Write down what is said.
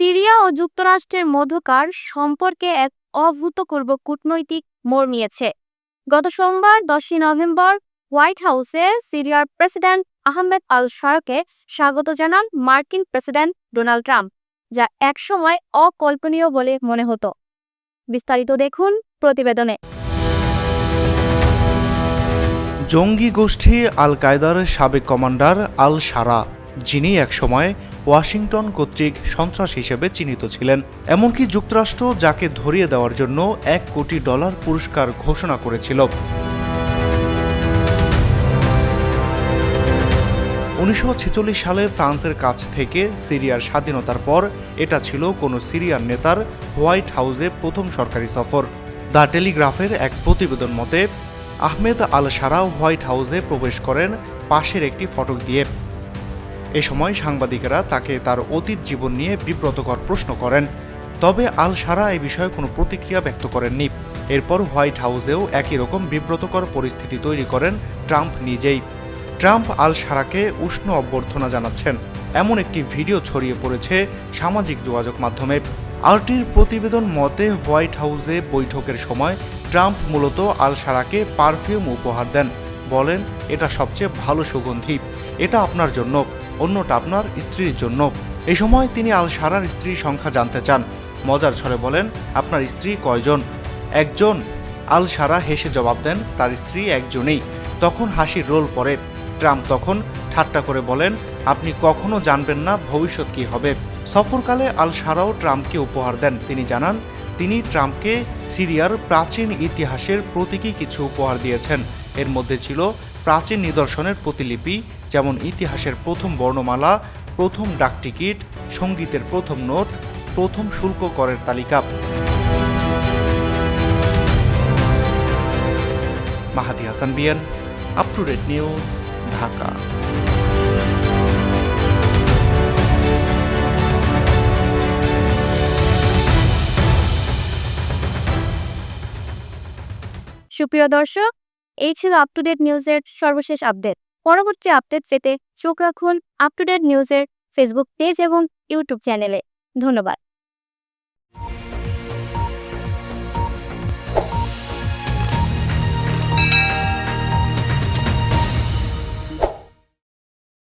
Syria ও যুক্তরাষ্ট্রের মধ্যকার সম্পর্কে এক অভূতপূর্ব কূটনৈতিক মোড় নিয়েছে। গত সোমবার, দশই নভেম্বর, হোয়াইট হাউসে সিরিয়ার প্রেসিডেন্ট আহমেদ আল শারকে স্বাগত জানান মার্কিন প্রেসিডেন্ট ডোনাল্ড ট্রাম্প, যা একসময় অকল্পনীয় বলে মনে হতো। বিস্তারিত দেখুন প্রতিবেদনে। জঙ্গি গোষ্ঠী আল কায়দার সাবেক কমান্ডার আল সারা যিনি একসময় ওয়াশিংটন কর্তৃক সন্ত্রাস হিসেবে চিহ্নিত ছিলেন, এমনকি যুক্তরাষ্ট্র যাকে ধরিয়ে দেওয়ার জন্য এক কোটি ডলার পুরস্কার ঘোষণা করেছিল। উনিশশো ছেচল্লিশ সালে ফ্রান্সের কাছ থেকে সিরিয়ার স্বাধীনতার পর এটা ছিল কোনো সিরিয়ার নেতার হোয়াইট হাউসে প্রথম সরকারি সফর। দ্য টেলিগ্রাফের এক প্রতিবেদন মতে, আহমেদ আল সারা হোয়াইট হাউসে প্রবেশ করেন পাশের একটি ফটক দিয়ে। এ সময় সাংবাদিকেরা তাকে তার অতীত জীবন নিয়ে বিব্রতকর প্রশ্ন করেন। তবে আল সারা এ বিষয়ে কোনো প্রতিক্রিয়া ব্যক্ত করেননি। এরপর হোয়াইট হাউসেও একই রকম বিব্রতকর পরিস্থিতি তৈরি করেন ট্রাম্প নিজেই। ট্রাম্প আল সারাকে উষ্ণ অভ্যর্থনা জানাচ্ছেন। এমন একটি ভিডিও ছড়িয়ে পড়েছে সামাজিক যোগাযোগ মাধ্যমে। আরটির প্রতিবেদন মতে হোয়াইট হাউসে বৈঠকের সময় ট্রাম্প মূলত আল সারাকে পারফিউম উপহার দেন। বলেন, এটা সবচেয়ে ভালো সুগন্ধি। এটা আপনার জন্য। অন্যটা আপনার স্ত্রীর জন্য। এই সময় তিনি আল সারার স্ত্রীর সংখ্যা জানতে চান। মজার ছলে বলেন, আপনার স্ত্রী কয়জন? একজন। আল সারা হেসে জবাব দেন, তার স্ত্রী একজনেই। তখন হাসির রোল পড়ে। ট্রাম্প তখন ঠাট্টা করে বলেন, আপনি কখনো জানবেন না ভবিষ্যৎ কী হবে। সফরকালে আল সারাও ট্রাম্পকে উপহার দেন। তিনি জানান, তিনি ট্রাম্পকে সিরিয়ার প্রাচীন ইতিহাসের প্রতীকী কিছু উপহার দিয়েছেন। এর মধ্যে ছিল প্রাচীন নিদর্শনের প্রতিলিপি যেমন ইতিহাসের প্রথম বর্ণমালা, প্রথম ডাকটিকিট, সঙ্গীতের প্রথম নোট, প্রথম শুল্ক করের তালিকা। মাহাদি হাসান বিয়ান up to date news Dhaka. সুপ্রিয় দর্শক, এই ছিল আপ টু ডেট নিউজের সর্বশেষ আপডেট পরবর্তী আপডেট পেতে চোখ রাখুন আপ টু ডেট নিউজের ফেসবুক পেজ এবং ইউটিউব চ্যানেলে ধন্যবাদ।